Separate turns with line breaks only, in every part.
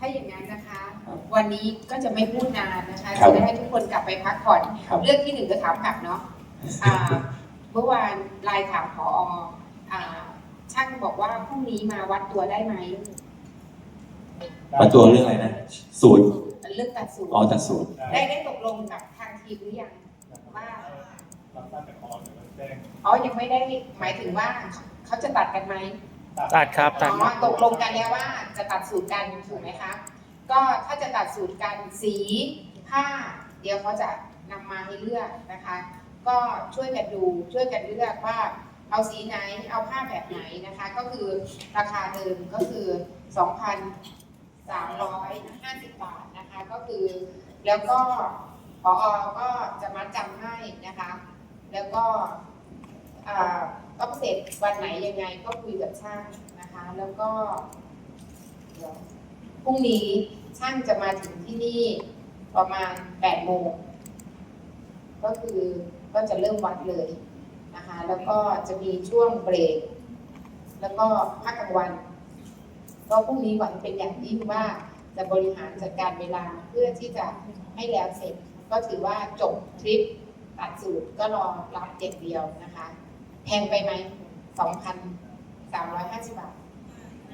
ถ้าอย่างนั้นนะคะ วันนี้ก็จะไม่พูดนานนะคะ
ครับ
จะได้ให้ทุกคนกลับไปพักผ่อน
ครับ
เรื่องที่หนึ่งก็ถามกลับเนาะอ่าเมื่อวานไลน์ถามพออ่าช่างบอกว่าพรุ่งนี้มาวัดตัวได้ไหม
มาตัวเรื่องอะไรนะ สูตร
เรื่องตัดสูตร
อ๋อตัดสูตร
ได้ได้ตกลงกับทางทีมหรือยัง ว่า
รับทราบจากออนหรือว่าแจ้ง
อ๋อยังไม่ได้หมายถึงว่าเขาจะตัดกันไหม
ตัดครับตัด
อ๋อตกลงกันแล้วว่าจะตัดสูตรกันถูกไหมคะ ก็ถ้าจะตัดสูตรกันสีผ้า เดี๋ยวเขาจะนำมาให้เลือกนะคะ ก็ช่วยกันดูช่วยกันเลือกว่าเอาสีไหนเอาผ้าแบบไหนนะคะ ก็คือราคาเดิมก็คือ 2,350 บาทนะคะ ก็คือแล้วก็พอก็จะมัดจำให้นะคะ แล้วก็อ่า ต้องเสร็จวันไหนยังไงก็คุยกับช่างนะคะ แล้วก็เดี๋ยวพรุ่งนี้ช่างจะมาถึงที่นี่ประมาณ8โมงก็คือก็จะเริ่มวัดเลยนะคะ แล้วก็จะมีช่วงเบรก แล้วก็พักกลางวัน ก็พรุ่งนี้หวังเป็นอย่างยิ่งว่าจะบริหารจัดการเวลาเพื่อที่จะให้แล้วเสร็จ ก็ถือว่าจบทริปตัดสูตรก็รอรับเจ็ดเดียวนะคะ แพงไปไหมสองพันสามร้อยห้าสิบบาท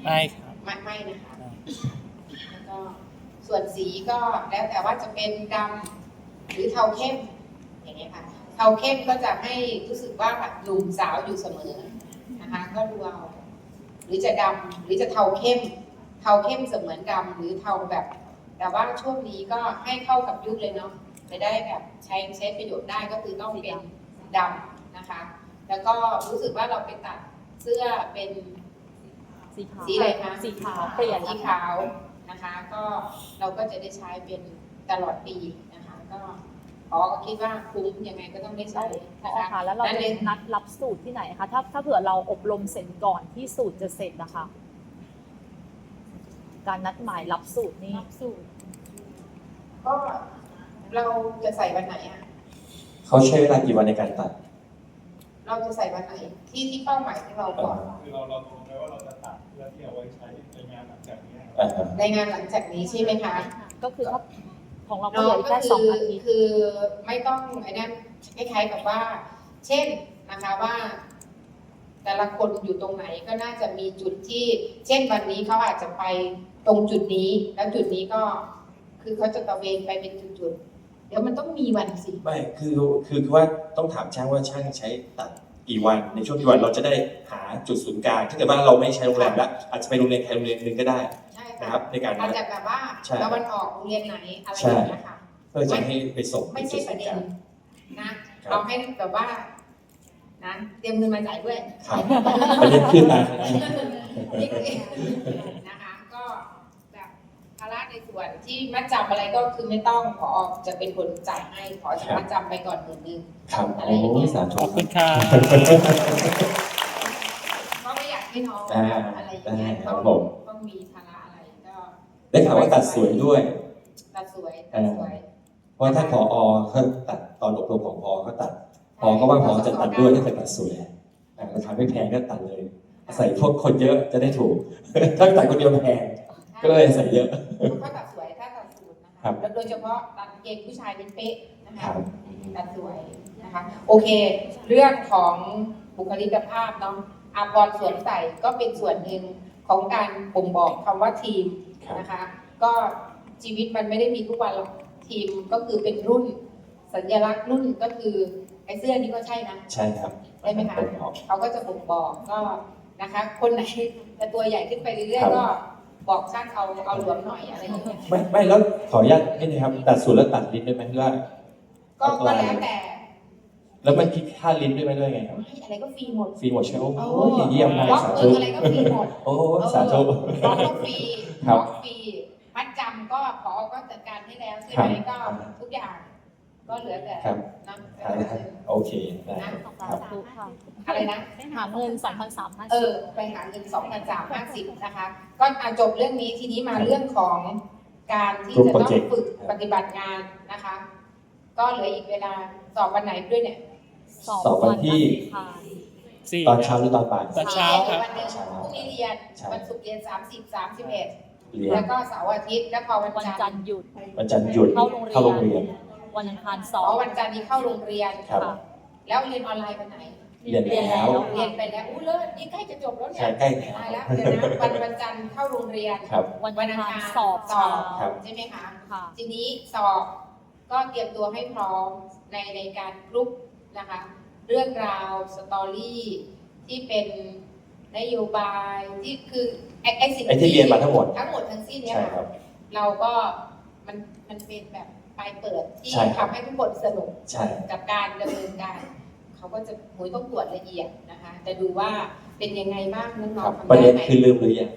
ไม่ครับ
ไม่ไม่นะคะ แล้วก็ส่วนสีก็แล้วแต่ว่าจะเป็นดำหรือเทาเข้ม อย่างเงี้ยค่ะ เทาเข้มก็จะให้รู้สึกว่าแบบหนุ่มสาวอยู่เสมอนะคะ ก็ดูเอาหรือจะดำหรือจะเทาเข้ม เทาเข้มเสมือนดำหรือเทาแบบ แต่ว่าช่วงนี้ก็ให้เข้ากับยุคเลยเนาะจะได้แบบใช้ใช้ประโยชน์ได้ก็คือต้องเป็นดำนะคะ แล้วก็รู้สึกว่าเราไปตัดเสื้อเป็น
สีขาว
สีอะไรคะ
สีขาวเปลี่ยน
สีขาวนะคะ ก็เราก็จะได้ใช้เป็นตลอดปีนะคะ ก็ขอก็คิดว่าคุ้มยังไงก็ต้องได้ใช้
พอ
นะคะ
ค่ะแล้วเรา
นั่น
จะ
เอง
นัดรับสูตรที่ไหนคะถ้าถ้าเผื่อเราอบรมเสร็จก่อนที่สูตรจะเสร็จนะคะ การนัดหมายรับสูตรนี่สูตร
ก็เราจะใส่วันไหนอะ
เขาใช้เวลากี่วันในการตัด
เราจะใส่วันไหนที่ที่เป้าหมายของเราก่อน
คือเราเราตกลงไว้ว่าเราจะตัดเพื่อที่เอาไว้ใช้ในงานหลังจากนี้ครับ
อ่าฮะ
ในงานหลังจากนี้ใช่ไหมคะ
ก็คือถ้าของเราก็
น้
เห
อ
ลื
ง
ออีก
ก็
แค่ส
คื
อง
อ
อาทิตย์
คือไม่ต้องไอ้นั่นคล้ายๆกับว่า เช่นนะคะว่า แต่ละคนอยู่ตรงไหนก็น่าจะมีจุดที่ เช่นวันนี้เขาอาจจะไปตรงจุดนี้ แล้วจุดนี้ก็คือเขาจะตระเวนไปเป็นจุดๆ เดี๋ยวมันต้องมีวันสิ
ไม่คือคือคือว่าต้องถามช่างว่าช่างใช้ตัดกี่วัน ในช่วงกี่วันเราจะได้หาจุดศูนย์กลางถ้าเกิดว่าเราไม่ใช้โรงแรมแล้วอาจจะไปโรงเรียนใครโรงเรียนหนึ่งก็ได้
ใช่
นะ
ค่ะ
ครับในการ
อาจ
นัด
จะแบบว่า
ใช่
ตะวันออกโรงเรียนไหนอะไร
ใช่
อย่างเงี้ยค่ะ
เพื่อจะให้ไปส่ง
ไม่
ที่
ใช่
จุด
ป
ศู
ระ
นย์
เด็น
กลาง
นะ
ครับ
เอาให้แบบว่านะเตรียมเงินมาจ่ายด้วย
ครับประเด็นขึ้นมา
นี่คือนะคะก็แบบภาระ ในส่วนที่มัดจำอะไรก็คือไม่ต้องขอจะเป็นคนจ่ายให้ขอจะมัดจำไปก่อนหมื่นหนึง
ครับ
อะไรอย่างเงี้
โอ้
ย
สาธุ
ขอบคุณครับ
ก็ไม่อยากให้น้อง
อ่า
อะไรอย่างเงี้ย
ได้ครั
ต้
บ
อง
ผม
ต้องมีภาระอะไรก็
ได้ข่าวว่าตัดสวยด้วย
ตัดสวยตัดสวย
เพราะถ้าพอเขาตัดตอนอบรมของพอเขาตัดพอก็ว่าพอจะตัดด้วยถ้าเกิดตัดสวยอ่าราคาไม่แพงก็ตัดเลย ใส่พวกคนเยอะจะได้ถูก ถ้าตัดคนเดียวแพง ก็เลยใส่เยอะ
ถ้าตัดสวยถ้าตัดสูตรนะ
ครั
คะ
บ
แล้วโดยเฉพาะตัดเกงผู้ชายเป็นเป๊ะนะ
ค
คะ
รับ
ตัดสวยนะคะโอเค เรื่องของบุคลิกภาพเนาะอาพรณ์สวมใส่ก็เป็นส่วนหนึ่งของการบ่งบอกคำว่าทีม
ครับ
นะคะ ก็ชีวิตมันไม่ได้มีทุกวันหรอกทีมก็คือเป็นรุ่น สัญลักษณ์รุ่นก็คือไอ้เสื้อนี้ก็ใช่นะ
ใช่ครับ
ได้ไหมคะ
ผมบอก
เขาก็จะบ่งบอกก็นะคะ คนไหนจะตัวใหญ่ขึ้นไปเรื่อย
ครับ
ๆก็ บอกช่างเอาเอาหลวมหน่อยอะไรอย่างเงี้ย
ไม่ไม่แล้วขออนุญาตนิดนึงครับตัดสวยแล้วตัดลิ้นด้วยไหมหรือว่า
ก็ก็แล้วแต่
แล้วมันคิดค่าลิ้นด้วยไหมด้วยไงครับ
ไม่อะไรก็ฟรีหมด
ฟรีหมดใช่ไหมโอ้ยเยี่ยมมาก
บล็อก
สา
เอ
ธุ
ออะไรก็ฟรีหมด
โอ้สาธุ
บล็อกก็ฟรี
ครับ
ล็อกฟรีมัดจำก็ขอก็จัดการให้แล้วใช่
ครับ
ไหมก็ทุกอย่าง ก็เหลือแต่
ครับ
นะครับ
โอเคได้
นะ
สาธุค่ะ
อะไรนะ
หาเงิน2,350
เออ ไปหาเงินสองพันสามห้าสิบนะคะ ก็อาจบเรื่องนี้ทีนี้มาเรื่องของการที่จะต้องฝึกปฏิบัติงานนะคะ ก็เหลืออีกเวลาสอบวันไหนด้วยเนี่ย
สอบวันที่
ค่ะ
สี่
ตอนเช้าหรือตอนบ่าย
ตอนเช้าครับ
วันหนึ่งพรุ่งนี้เรียน
ใช่
วันศุกร์เรียนสามสิบสามสิบเอ็ด
เรียน
แล้วก็เสาร์อาทิตย์แล้วพอวัน
วัน
จั
จั
น
น
ท
ท
ร์
ร์หยุด
วันจันทร์หยุด
เข้าโรงเรียน
เข้าโรงเรียน
วันอังคารส
อ๋
อ
อบวันจันทร์นี้เข้าโรงเรียน
ครับ
ค่ะ
แล้วเรียนออนไลน์วันไหน
เรียนแล้ว
เรียนไปแล้วอู้เลิศนี่ใกล้จะจบแล้วเนี่
ใช่
ย
ใกล้
ตายแล้วเดี๋ยวนะวันวันจันทร์เข้าโรงเรียน
ครับ
วัน
วั
อั
น
ง
อัง
คาร
คาร
สอบ
สอบ
ครับ
ใช่ไหมคะ
ค่ะ
ทีนี้สอบก็เตรียมตัวให้พร้อมในในการกรุ๊ปนะคะ เรื่องราวสตอรี่ที่เป็นนโยบายที่คือไอ้ไอ้สิ่ง
ไอ้ที่เรียนมาทั้งหมด
ทั้งหมดทั้งสิ้นเนี่ย
ใช่ค
ค่ะ
รับ
เราก็มันมันเป็นแบบ ปลายเปิดที่
ใช่ครับ
ทำให้ทุกคนสนุก
ใช่
กับการดำเนินการเขาก็จะหวยต้องตรวจละเอียดนะคะจะดูว่าเป็นยังไงบ้างน้
ค
อ
รั
ง
บ
ๆทำ
ประ
ได้
เด็น
ไหม
คือลืมหรือยัง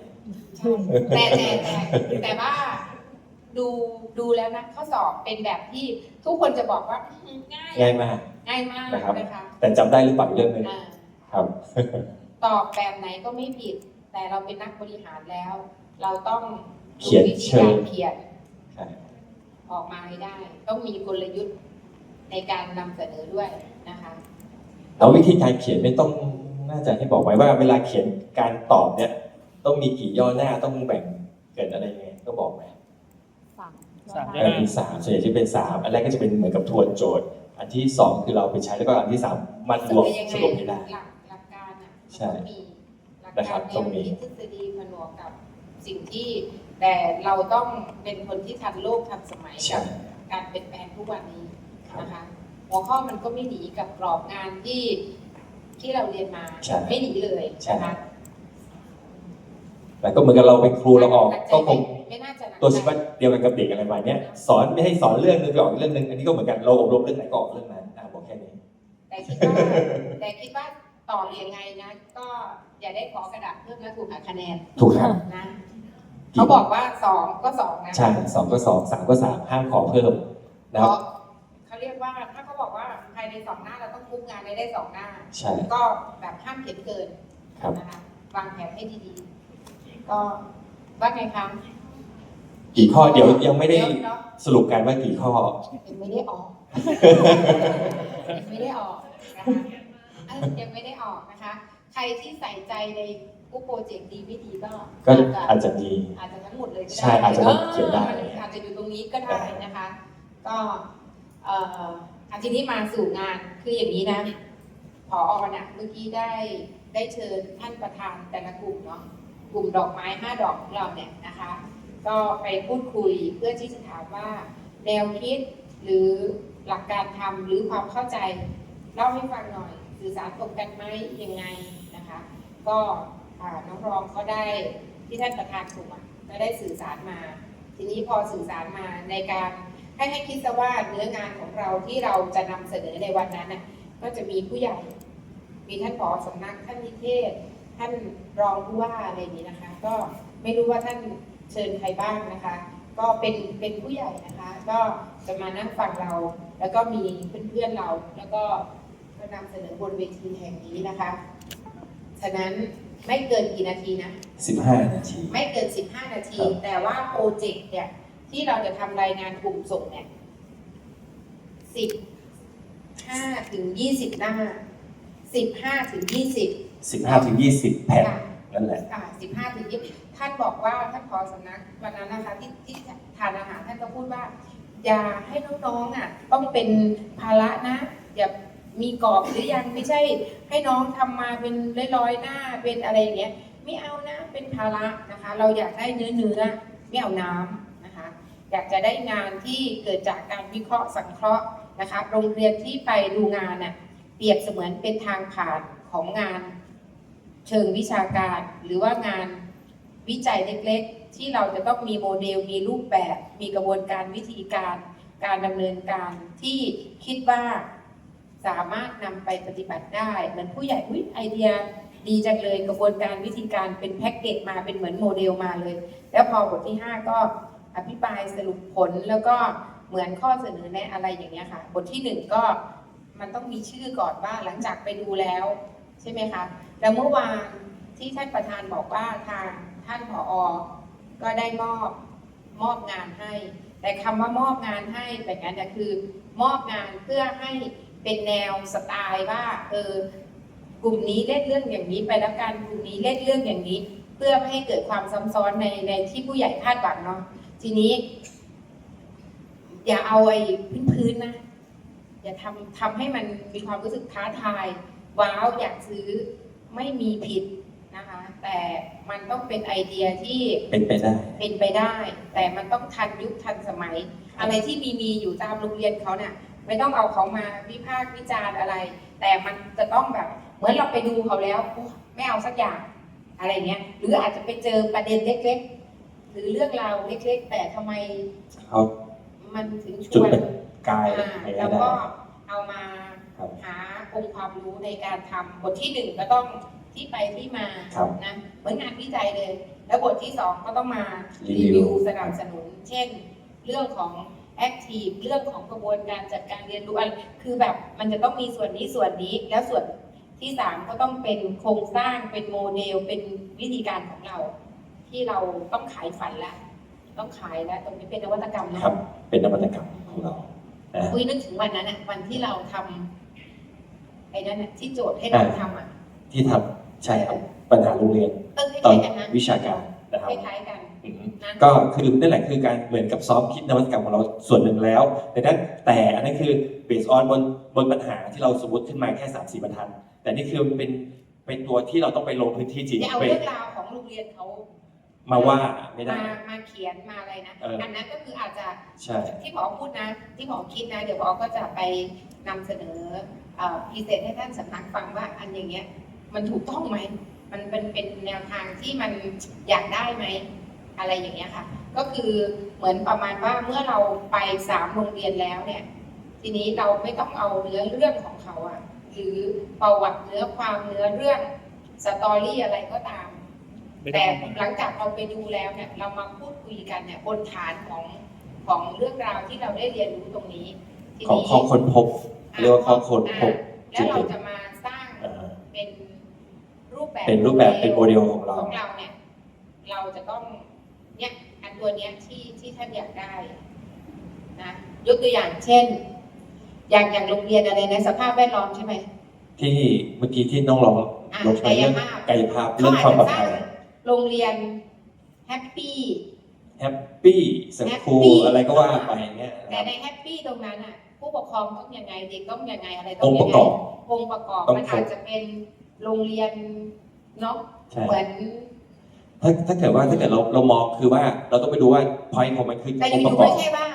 ใช่แต่แต่แต่แต่ว่าดูดูแล้วนะข้อสอบเป็นแบบที่ทุกคนจะบอกว่าอื้อหือง่าย
ง่ายมาก
ง่ายมาก
นะครับ
นะคะ
แต่จำได้หรือเปล่าอีกเรื่องหนึง
อ่า
ครับ
ตอบแบบไหนก็ไม่ผิด แต่เราเป็นนักบริหารแล้ว เราต้อง
เขียน
รู้วิธี
เชิ
กาง รเขียน
ใช่
ออกมาให้ได้ ต้องมีกลยุทธ์ในการนำเสนอด้วยนะคะ
แล้ววิธีการเขียนไม่ต้องน่าจะให้บอกไว้ว่า เวลาเขียนการตอบเนี่ย ต้องมีกี่ย่อหน้าต้องแบ่งเกิดอะไรยังไงก็บอกไหม
สาม
สาม
เออมีสามส่วนใหญ่จะเป็นสามอันแรกก็จะเป็นเหมือนกับทวนโจทย์ อันที่สองคือเราไปใช้แล้วก็อันที่สามมันรวม
ยังไง
สรุปให้ได้
หลักหลักการอะ
ใช่
มันต้องมีหลัก
นะครั
การ
บ
แน
ต้อง
ว
มี
คิดทฤษฎีผนวกกับสิ่งที่ แต่เราต้องเป็นคนที่ทันโลกทันสมัย
ใช่
กับการเปลี่ยนแปลงทุกวันนี้
ครับ
นะคะ หัวข้อมันก็ไม่หนีกับกรอบงานที่ที่เราเรียนมา
ใช่
ไม่หนีเลย
ใช่
นะคะ
แล้วก็เหมือนกับเราเป็นครูเราออก
หนัใจ
ก็คง
ไม่น่าจะหนัก
ตัว
ใจ
ชีวิตเดียวกันกับเด็กอะไรประมาณเนี้ยสอนไม่ให้สอนเรื่องนึงไปออกอีกเรื่องนึงอันนี้ก็เหมือนกันเราอบรมเรื่องไหนก็ออกเรื่องนั้นอะบอกแค่นี้
แต่คิดว่าแต่คิดว่าตอบยังไงนะ ก็อย่าได้ขอกระดาษเพิ่มแล้วถูกหักคะแนน
ถูกครับ
นะ เขาบอกว่าสองก็สองนะ
ใช่สองก็สองสามก็สามห้ามขอเพิ่มนะ
เพ
ครับ
ราะเขาเรียกว่าถ้าเขาบอกว่าภายในสองหน้าเราต้องคุกงานให้ได้สองหน้า
ใช่
ก็แบบห้ามเขียนเกิน
ครับ
นะคะวางแผนให้ดีๆ ก็ว่าไงคะ
กี่ข้อเดี๋ยวยังไม่ได้
เยวเนาะ
สรุปกันว่ากี่ข้อ
ยังไม่ได้ออก ยังไม่ได้ออกนะคะเอ้ยยังไม่ได้ออกนะคะ ใครที่ใส่ใจในกู้โปรเจกต์ดีไม่ดีก็
ก็
อาจจะ
อาจจะมี
อาจจะทั้งหมดเลยก็ได้
ใช่อาจจะเขียนได้
อออาจจะอยู่ตรงนี้ก็ได้นะคะ ก็เอ่ออาทีนี้มาสู่งานคืออย่างนี้นะพออเนี่ยเมื่อกี้ได้ได้เชิญท่านประธานแต่ละกลุ่มเนาะกลุ่มดอกไม้ห้าดอกของเราเนี่ยนะคะ ก็ไปพูดคุยเพื่อที่จะถามว่า แนวคิดหรือหลักการทำหรือความเข้าใจเล่าให้ฟังหน่อยสื่อสารตรงกันไหมยังไงนะคะ ก็น้องรองก็ได้ที่ท่านประธานกลุ่มก็ได้สื่อสารมา ทีนี้พอสื่อสารมาในการให้ให้คิดซะว่าเนื้องานของเราที่เราจะนำเสนอในวันนั้นน่ะก็จะมีผู้ใหญ่ มีท่านผอสำนักท่านนิเทศ ท่านรองผู้ว่าอะไรนี้นะคะ ก็ไม่รู้ว่าท่านเชิญใครบ้างนะคะ ก็เป็นเป็นผู้ใหญ่นะคะ ก็จะมานั่งฟังเรา แล้วก็มีเพื่อนๆเรา แล้วก็นำเสนอบนเวทีแห่งนี้นะคะ ฉะนั้นไม่เกินกี่นาทีนะ
15 นาที
ไม่เกิน 15 นาที
ครับ
แต่ว่าโปรเจกต์เนี่ย ที่เราจะทำรายงานกลุ่มส่งเนี่ย 15 ถึง 20 หน้า 15 ถึง 20
15 ถึง 20 แผ่น
ค่ะ
นั่นแหละ
ค่ะ15 ถึง 20 ท่านบอกว่าท่านพอสำนักวันนั้นนะคะที่ที่ทานอาหารท่านก็พูดว่า อย่าให้น้องๆอะ ต้องเป็นภาระนะ อย่า มีกรอบหรือยังไม่ใช่ ให้น้องทำมาเป็นร้อยๆหน้าเป็นอะไรอย่างเงี้ยไม่เอานะเป็นภาระนะคะ เราอยากได้เนื้อเนื้อไม่เอาน้ำนะคะ อยากจะได้งานที่เกิดจากการวิเคราะห์สังเคราะห์นะคะ โรงเรียนที่ไปดูงานน่ะเปรียบเสมือนเป็นทางผ่านของงานเชิงวิชาการ หรือว่างานวิจัยเล็กๆ ที่เราจะต้องมีโมเดล มีรูปแบบ มีกระบวนการวิธีการ การดำเนินการที่คิดว่า สามารถนำไปปฏิบัติได้ เหมือนผู้ใหญ่อุ๊ยไอเดียดีจังเลยกระบวนการวิธีการเป็นแพ็กเกจมาเป็นเหมือนโมเดลมาเลย แล้วพอบทที่ 5 ก็อภิปรายสรุปผลแล้วก็เหมือนข้อเสนอแนะอะไรอย่างเงี้ยค่ะ บทที่ 1 ก็มันต้องมีชื่อก่อนว่าหลังจากไปดูแล้ว ใช่ไหมคะ แล้วเมื่อวานที่ท่านประธานบอกว่าทางท่านผอก็ได้มอบมอบงานให้ แต่คำว่ามอบงานให้แบบนั้นคือ มอบงานเพื่อให้ เป็นแนวสไตล์ว่าเออกลุ่มนี้เล่นเรื่องอย่างนี้ไปแล้วกันกลุ่มนี้เล่นเรื่องอย่างนี้พื่อไม่ให้เกิดความซ้ำซ้อนในในที่ผู้ใหญ่คาดหวังเนาะทีนี้ อย่าเอาไอ้พื้นๆนะอย่าทำทำให้มันมีความรู้สึกท้าทาย ว้าวอยากซื้อไม่มีผิดนะคะ แต่มันต้องเป็นไอเดียที่
เป็นไปได้
เป็นไปได้ แต่มันต้องทันยุคทันสมัย อะไรที่มีมีอยู่ตามโรงเรียนเขาเนี่ย ไม่ต้องเอาเขามาวิพากษ์วิจารณ์อะไร แต่มันจะต้องแบบ เหมือนเราไปดูเขาแล้วโอ๊ยไม่เอาสักอย่างอะไรเงี้ย หรืออาจจะไปเจอประเด็นเล็กๆ หรือเรื่องราวเล็กๆ แต่ทำไม
เขา
มันถึงช
จุด
วน
เป็นกาย
อ่า
ให้
แล้ว
ได้
ก็เอามา
ครับ
หาองค์ความรู้ในการทำบทที่หนึ่งก็ต้องที่ไปที่มา
ครับ
นะเหมือนงานวิจัยเลย แล้วบทที่สองก็ต้องมา
รี
รี
วิ
วิ
ว
วสนับสนุน เช่น เรื่องของ แอคทีฟเรื่องของกระบวนการจัดการเรียนรู้อะไรคือแบบมันจะต้องมีส่วนนี้ส่วนนี้ แล้วส่วนที่สามก็ต้องเป็นโครงสร้างเป็นโมเดลเป็นวิธีการของเรา ที่เราต้องขายฝันแล้วต้องขายแล้วตรงนี้เป็นนวัตกรรมเนอะ
ครับ เป็นนวัตกรรมของเรานะ
คุยนึกถึงวันนั้นอะวันที่เราทำไอ้นั่นอะที่โจทย์ให้เราทำอะ
ที่ทำใช่ครับปัญหาโรงเรียน
เออค
ตอน
ล้ายๆกันนะ
วิชาการนะครับ
คล้ายๆกัน
อืม
นะ
ก็คือนั่นแหละคือการเหมือนกับซอฟต์คิดนวัตกรรมของเราส่วนหนึ่งแล้วแต่นั้นแต่อันนั้นคือเบสออนบนบนปัญหาที่เราสมมติขึ้นมาแค่สามสี่บรรทัดแต่นี่คือเป็นเป็นตัวที่เราต้องไปลงพื้นที่จริง
อย่าเอา
ไป
เรื่องราวของโรงเรียนเขา
มาว่าไม่ได้
มามาเขียนมาอะไรนะ
เอออั
อันนั้นก็คืออาจจะ
ใช่
ที่หมอพูดนะ ที่หมอคิดนะ เดี๋ยวหมอก็จะไปนำเสนอพรีเซนต์ให้ท่านสำนักฟังว่าอันอย่างเงี้ยมันถูกต้องไหมมันเป็นเป็นแนวทางที่มันอยากได้ไหม อะไรอย่างเงี้ยค่ะ ก็คือเหมือนประมาณว่าเมื่อเราไปสามโรงเรียนแล้วเนี่ย ทีนี้เราไม่ต้องเอาเนื้อเรื่องของเขาอะหรือประวัติเนื้อความเนื้อเรื่องสตอรี่อะไรก็ตาม
ไม่ต้
แต่
องเอามา
หลังจากเราไปดูแล้วเนี่ยเรามาพูดคุยกันเนี่ยบนฐานของของเรื่องราวที่เราได้เรียนรู้ตรงนี้ที
ของ
นี้
ข้อค้นพบเรียกว่าข้อค้นพบ
อ่าแล้วเราจะมาสร้าง
อ่า
เป็นรูปแบบ
เป็นรูปแบบเป็นโมเดลของเรา
ของเราเนี่ยเราจะต้อง เนี่ยอันตัวเนี้ยที่ที่ท่านอยากได้นะยกตัวอย่างเช่น อย่างอย่างโรงเรียนอะไรนะสภาพแวดล้อมใช่ไหม
ที่เมื่อกี้ที่น้องลอง
อะ
ลงไปเรื่อง
กายภาพ
กายภาพเรื่องความปลอดภัย
โรงเรียนแฮปปี้
แฮปปี้สคูล
Happy
อะไรก็ว่าไปเนี่ยนะค
แต่
รับ
ในแฮปปี้ตรงนั้นอะ ผู้ปกครองต้องยังไงเด็กต้องยังไงอะไรต้
อ
อง
งค์ป
ยั
ระ
ง
ก
ไง
อบ
องค์ประกอบ
ต้อง
มัน
ครบ
อาจจะเป็นโรงเรียนเนาะ
ใช่
เหมือน
ถ้าถ้าเกิดว่าถ้าเกิดเราเรามองคือว่าเราต้องไปดูว่าพอยของมันคือ
แต่อ
องค์ป
ยู่
ระ
ๆ
กอ
ไม่
บ
ใช่ว่า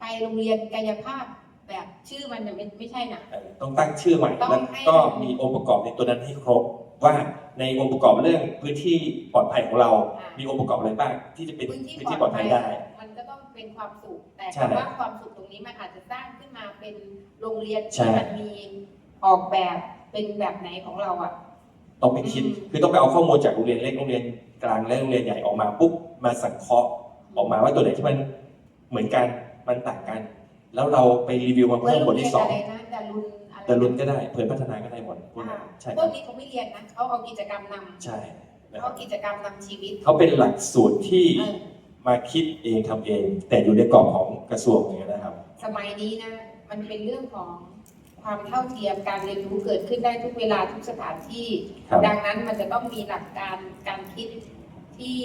ไปโรงเรียนกายภาพแบบชื่อมันน่ะไม่ไม่ใช่นะ
เอ่อต้องตั้งชื่อใหม่
ต้อง
แล้ว
ให้
ก็มีองค์ประกอบในตัวนั้นให้ครบ ว่าในองค์ประกอบเรื่องพื้นที่ปลอดภัยของเรา
อะ
มีองค์ประกอบอะไรบ้างที่จะเป็น
พื้นที่
พื้นที่ปลอดภัยได้
มันก็ต้องเป็นความสุข แต่
ใช่
คำว่าความสุขตรงนี้มันอาจจะสร้างขึ้นมาเป็นโรงเรียน
ใช่
ที่มันมีออกแบบเป็นแบบไหนของเราอะ
ต้องไปคิด
อืม
คือต้องไปเอาข้อมูลจากโรงเรียนเล็กโรงเรียน กลางและโรงเรียนใหญ่ออกมาปุ๊บมาสังเคราะห์ออกมาว่าตัวไหนที่มันเหมือนกันมันต่างกัน แล้วเราไปรีวิวมา
เมื่อ
เพิ่ม
โร
บ
ง
ท
เรีย
ที่
น
สอง
อะไรนะดารุนอะไร
ดารุนก็ได้เผยพัฒนาก็ได้หมดพวก
อ่า
นั้นใช่
พ
ควรั
ก
บ
นี้เขาไม่เรียนนะเขาเอากิจกรรมนำ
ใช่นะค
เขา
รับ
กิจกรรมนำชีวิต
เขาเป็นหลักสูตรที่
เออ
มาคิดเองทำเอง แต่อยู่ในกรอบของกระทรวงอย่างเงี้ยนะครับ
สมัยนี้นะมันเป็นเรื่องของ ความเท่าเทียมการเรียนรู้เกิดขึ้นได้ทุกเวลาทุกสถานที่
ครับ
ดังนั้นมันจะต้องมีหลักการการคิดที่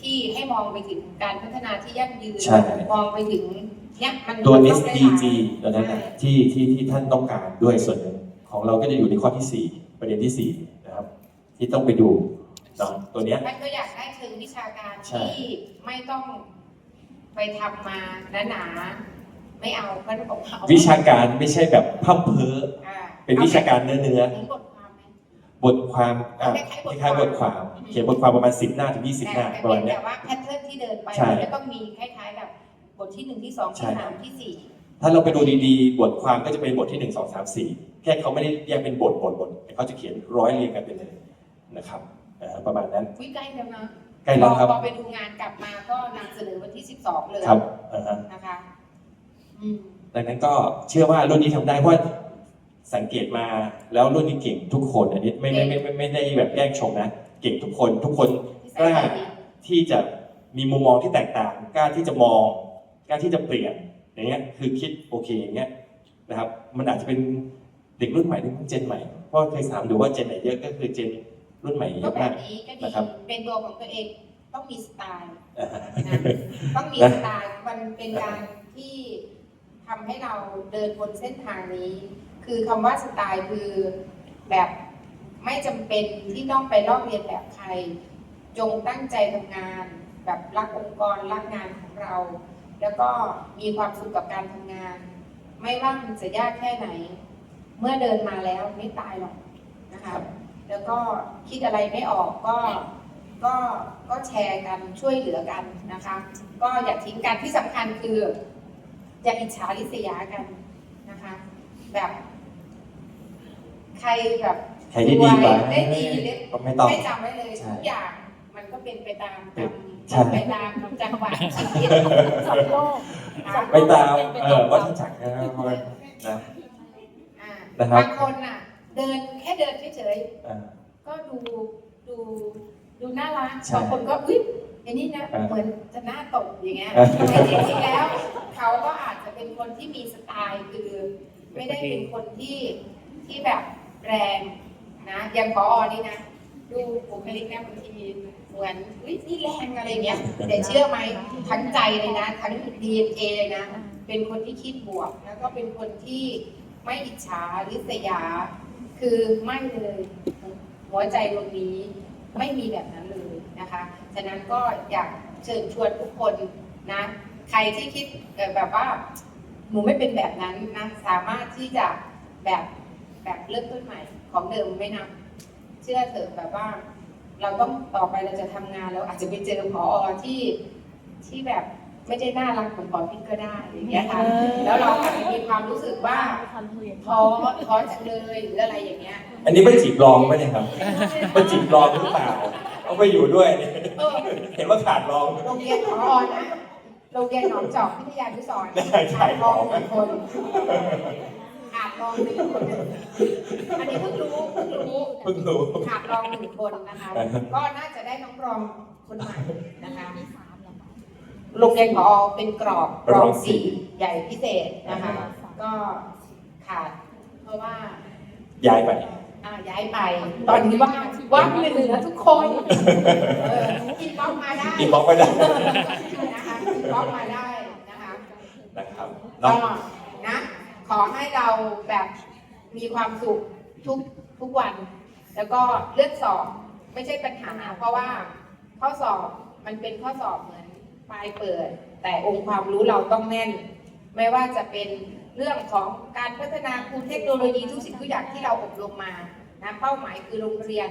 ที่ให้มองไปถึงการพัฒนาที่ยั่งยืน
ใช่
มองไปถึงเนี่ยมัน
ตัว
มันต้อง
SDG
ห
ตัว
ลายๆ
นั้นนะ
ใช่
ที่ที่ที่ท่านต้องการด้วยส่วนหนึ่งของเราก็จะอยู่ในข้อที่ 4 ประเด็นที่ 4 นะครับ ที่ต้องไปดูเนาะตัวเนี้ย
ท่านก็อยากได้เชิงวิชาการ
ใช่
ที่ไม่ต้องไปทำมาหนาๆ ไม่เอาท่านบอกว่าเอ
วิชาการไม่ใช่แบบพั่มเพ้อ
อ่า
เป็นวิชาการเนื้อเนื้อ
ถึงบทความไหม
บทความอะ
ค
ค
ล้า
ล้ายย
ๆ
ๆ
บบท
ท
ค
ความวาม
อืม
เขียนบทความประมาณ10หน้าถึง20ห
แต่
น้า
แต่
ประมาณ
เพียง
เนี้ย
แต่ว่าแพทเทิร์นที่เดินไป
ใช่
มันก็ต้องมีคล้ายๆกับบทที่หนึ่งที่สอง
ใช่
ที่สามที่สี่
ถ้าเราไปดูดีๆ บทความก็จะเป็นบทที่ 1 2 3 4 แค่เขาไม่ได้แยกเป็นบทบทบทแต่เขาจะเขียนร้อยเรียงกันไปเลยนะครับอ่าประมาณนั้น
วิใกล้แล้วนะ
ใกล้แล้วครับ
พอไปดูงานกลับมาก็นำเสนอวันที่สิบสองเลย
ครับอ่าฮะ
นะคะอืม
ดังนั้นก็เชื่อว่ารุ่นนี้ทำได้เพราะว่าสังเกตมาแล้วรุ่นนี้เก่งทุกคนอันนี้ไม่ไม่ไม่ไม่ไม่ได้แบบแกล้งชมนะ เก่งทุกคนทุกคน
ที่ใส่ใจดี
ที่จะมีมุมมองที่แตกต่างกล้าที่จะมองกล้าที่จะเปลี่ยนอย่างเงี้ยคือคิดโอเคอย่างเงี้ยนะครับ มันอาจจะเป็นเด็กรุ่นใหม่ที่เพิ่งเจนใหม่เพราะเคยถามดูว่าเจนไหนเยอะก็คือเจนรุ่นใหม่เย
ก็
อะ
แบ
มาก
บนี้ก็ดี
นะครับ
เป็นตัวของตัวเองต้องมีสไตล์
อ่า
นะต้องมี
นะ
สไตล์มันเป็นการที่ ทำให้เราเดินบนเส้นทางนี้ คือคำว่าสไตล์คือแบบไม่จำเป็นที่ต้องไปลอกเรียนแบบใคร จงตั้งใจทำงาน แบบรักองค์กรรักงานของเรา แล้วก็มีความสุขกับการทำงาน ไม่ว่ามันจะยากแค่ไหน เมื่อเดินมาแล้วไม่ตายหรอกนะคะแล้วก็คิดอะไรไม่ออกก็ก็ก็แชร์กันช่วยเหลือกันนะคะ ก็อย่าทิ้งกันที่สำคัญคือ อย่าอิจฉาริษยากันนะคะ แบบ ใครแบบ
ใครได้ดีกว่า
ได้ดีได้
ก็ไม่ต้อง
ให้จำไว้เลย
ใช่
ทุกอย่าง มันก็เป็นไปตามกรรม
ใช่
ไปตามจังหวะชีวิต
สับโลก
นะ
สับ
ไปตาม
ไป
เอ
ตาม
อวัฏจักรนะครับนะ
อ่า
นะครับ
บางคนน่ะ เดินแค่เดินเฉยๆ
อ่า
ก็ดูดู ดูน่ารัก
ใช่
บางคนก็อุ้ยไอ้นี่นะ
อ่า
เหมือนจะหน้าตกอย่างเงี้ย
อ่า
แต่จริงๆแล้วเขาก็อาจจะเป็นคนที่มีสไตล์คือ ไม่ได้เป็นคนที่ที่แบบแรงนะอย่างพออนี่นะดูบุคลิกนะบางทีเหมือนอุ้ยนี่แรงอะไรเงี้ยแต่เชื่อไหมทั้งใจเลยนะ ทั้ง DNA เลยนะ เป็นคนที่คิดบวก แล้วก็เป็นคนที่ไม่อิจฉาริษยา คือไม่เลย หัวใจดวงนี้ ไม่มีแบบนั้นเลยนะคะฉะนั้นก็อยากเชิญชวนทุกคนนะใครที่คิดแบบว่าหนูไม่เป็นแบบนั้นนะสามารถที่จะแบบแบบเริ่มต้นใหม่ ของเดิมไม่นะเชื่อเถอะแบบว่า เราต้องต่อไปเราจะทำงานแล้วอาจจะไปเจอพอที่ที่แบบ ไม่ได้น่ารักเหมือนพอพี่ก็ได้อย่างเงี้ยค่ะแล้วเราอาจจะมีความรู้สึกว่าท้อท้อจังเลยหรืออะไรอย่างเงี้ย
อันนี้ไม่จีบลองไหมเนี่ยครับไม่จีบลองหรือเปล่าเอาไปอยู่ด้วยเนี่ย
เออ
เห็นว่าขาดลอง
โรงเรียนขออนะโรงเรียนหนองจอกพิทยานุสรณ์
ได้ใช่
ขาดรองหนึ่งคนขาดรองหนึ่งคนอันนี้เพิ่งรู้เพิ่งรู้
เพิ่งรู้
ขาดรองหนึ่งคนนะคะ ก็น่าจะได้น้องรองคนใหม่นะคะ โรงเรียนขอเป็นกรอบรองสี่ใหญ่พิเศษนะคะ ก็ขาดเพราะว่า
ย้ายไป
อ่าย้ายไป ตอนนี้ว่างว่างเหลือทุกคนเออกินบล็อกมาได้
อีบล็อกไม่ได้
นะคะกินบล็อกมาได้นะคะ
นะครับ
ก็
เนาะ
นะขอให้เราแบบมีความสุขทุกทุกวัน แล้วก็เลือกสอบไม่ใช่ปัญหา เพราะว่าข้อสอบมันเป็นข้อสอบเหมือน ปลายเปิด แต่องค์ความรู้เราต้องแน่น ไม่ว่าจะเป็นเรื่องของการพัฒนาครูเทคโนโลยีทุกสิ่งทุกอย่างที่เราอบรมมานะเป้าหมายคือโรงเรียน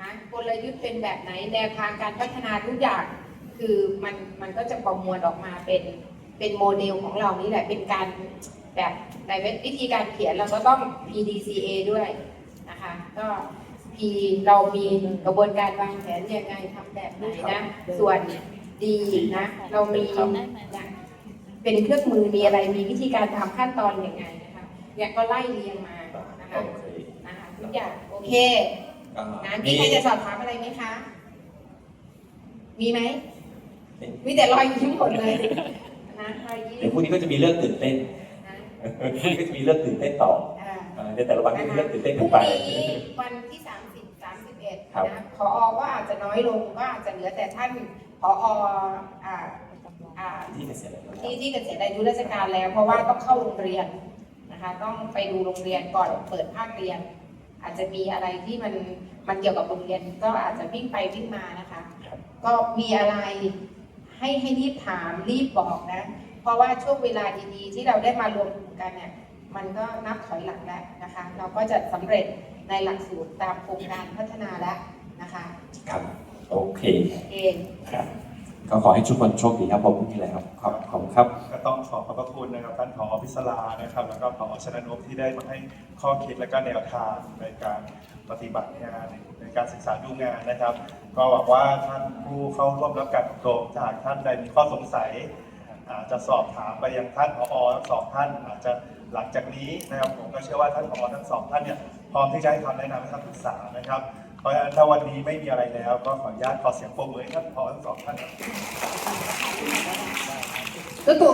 นะกลยุทธ์เป็นแบบไหนแนวทางการพัฒนาทุกอย่างคือมันมันก็จะประมวลออกมาเป็นเป็นโมเดลของเรานี่แหละเป็นการแบบแต่วิธีการเขียนเราก็ต้อง PDCA ด้วยนะคะก็ P เรามีกระบวนการวางแผนยังไงทำแบบไหนนะส่วน D นะ เรามีนะเป็นเครื่องมือมีอะไรมีวิธีการทำขั้นตอนยังไงนะคะเนี่ยก็ไล่เรียงมานะคะ
โอเค
นะคะทุกอย่างโอเค
ก็
นะ
มี
มีใครจะสอบถามอะไรไหมคะ มีไหมมีแต่รอยยิ้มหมดเลยนะรอยยิ้
เดี๋ยว
ม
พรุ่งนี้ก็จะมีเรื่องตื่นเต้น
นะ
พรุ่งนี้ก็จะมีเรื่องตื่นเต้นต่อ
อ่า
อ่าในแต่ละวันก็มีเรื่องตื่นเต้น
พ
กั
รุ่
น
ง
ไป
นี้วันที่30 31
ครับ
นะพอก็อาจจะน้อยลงก็อาจจะเหลือแต่ท่าน พออ่าอ่า
ที่เกษียณแล้ว
ที่ที่เกษียณอายุราชการแล้ว เพราะว่าต้องเข้าโรงเรียนนะคะต้องไปดูโรงเรียนก่อนเปิดภาคเรียน อาจจะมีอะไรที่มันมันเกี่ยวกับโรงเรียนก็อาจจะวิ่งไปวิ่งมานะคะ ก็มีอะไรให้ให้รีบถามรีบบอกนะ เพราะว่าช่วงเวลาดีๆที่เราได้มารวมกลุ่มกันเนี่ยมันก็นับถอยหลังแล้วนะคะ เราก็จะสำเร็จในหลักสูตรตามโครงการพัฒนาแล้วนะคะ
ครับ โอเค
เอง
ครับ ก็ขอให้ทุกคนโชคดีครับผมไม่มีอะไรครับขอบขอบคุณครับ
ก็ต้องขอขอบพระคุณนะครับท่านผอพิศลานะครับ แล้วก็ผอชนนพที่ได้มาให้ข้อคิดและก็แนวทางในการปฏิบัติงานในการศึกษาดูงานนะครับ ก็หวังว่าท่านผู้เข้าร่วมรับการอบรมถ้าหากท่านใดมีข้อสงสัยอาจจะสอบถามไปยังท่านผอทั้งสองท่านอาจจะหลังจากนี้นะครับผมก็เชื่อว่าท่านผอทั้งสองท่านเนี่ยพร้อมที่จะให้คำแนะนำให้คำปรึกษานะครับ เพราะฉะนั้นถ้าวันนี้ไม่มีอะไรแล้ว ก็ขออนุญาตขอเสียงปรบมือให้ท่านผอทั้งสองท่าน
ก็ตัว